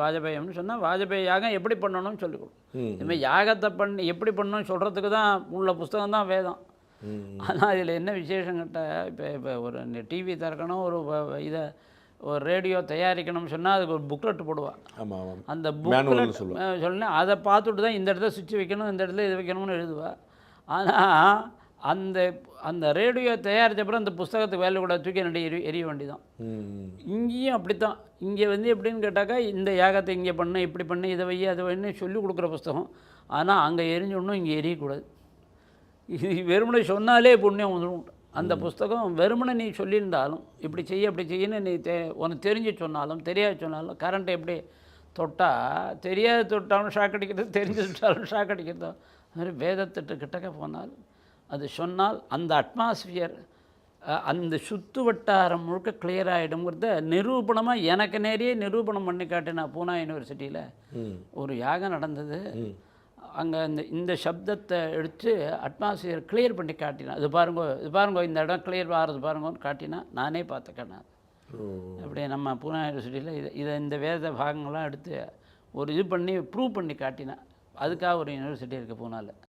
வாஜபேயம்னு சொன்னால் வாஜபேயி யாகம் எப்படி பண்ணணும்னு சொல்லிக் கொடுக்கும் இதுமாதிரி யாகத்தை பண்ணி எப்படி பண்ணணும்னு சொல்கிறதுக்கு தான் உள்ள புஸ்தகம் தான் வேதம். ஆனால் இதில் என்ன விசேஷம் கேட்டால் இப்போ இப்போ ஒரு டிவி திறக்கணும் ஒரு இதை ஒரு ரேடியோ தயாரிக்கணும்னு சொன்னால் அதுக்கு ஒரு புக்லெட் போடுவாள் அந்த புக்லெட் சொன்னேன் அதை பார்த்துட்டு தான் இந்த இடத்துல சுவிட்ச் வைக்கணும் இந்த இடத்துல இது வைக்கணும்னு எழுதுவா. ஆனால் அந்த அந்த ரேடியோ தயாரித்த அப்புறம் அந்த புஸ்தகத்துக்கு வேலை கூட தூக்கி நடி எரி எரிய வேண்டிதான் இங்கேயும் அப்படித்தான். இங்கே வந்து எப்படின்னு கேட்டாக்கா இந்த யாகத்தை இங்கே பண்ணு இப்படி பண்ணு இதை வை அதை வைன்னு சொல்லி கொடுக்குற புஸ்தகம். ஆனால் அங்கே எரிஞ்சோடனும் இங்கே எரியக்கூடாது. இது வெறுமனை சொன்னாலே புண்ணியம் வந்துடும். அந்த புஸ்தகம் வெறுமனை நீ சொல்லியிருந்தாலும் இப்படி செய்ய அப்படி செய்யன்னு நீ தெ உனக்கு தெரிஞ்சு சொன்னாலும் தெரியாது சொன்னாலும் கரண்ட்டை எப்படி தொட்டால் தெரியாது தொட்டாலும் ஷாக் அடிக்கிறது தெரிஞ்சு தொட்டாலும் ஷாக் அடிக்கிறது. அது மாதிரி வேதத்திட்டு கிட்டக்க போனால் அது சொன்னால் அந்த அட்மாஸ்பியர் அந்த சுற்று வட்டாரம் முழுக்க clear ஆகிடுங்கிறத நிரூபணமாக எனக்கு நேரே நிரூபணம் பண்ணி காட்டினா பூனா யூனிவர்சிட்டியில் ஒரு யாகம் நடந்தது. அங்கே இந்த இந்த சப்தத்தை எடுத்து அட்மாஸ்பியர் கிளியர் பண்ணி காட்டினா இது பாருங்க இது பாருங்க இந்த இடம் கிளியர் ஆகிறது பாருங்கன்னு காட்டினா நானே பார்த்த கண்ணா ஓ. அப்படியே நம்ம பூனா யூனிவர்சிட்டியில் இதை இதை இந்த வேத பாகங்கள்லாம் எடுத்து ஒரு இது பண்ணி ப்ரூவ் பண்ணி காட்டினா அதுக்காக ஒரு யூனிவர்சிட்டி இருக்குது பூனாவில்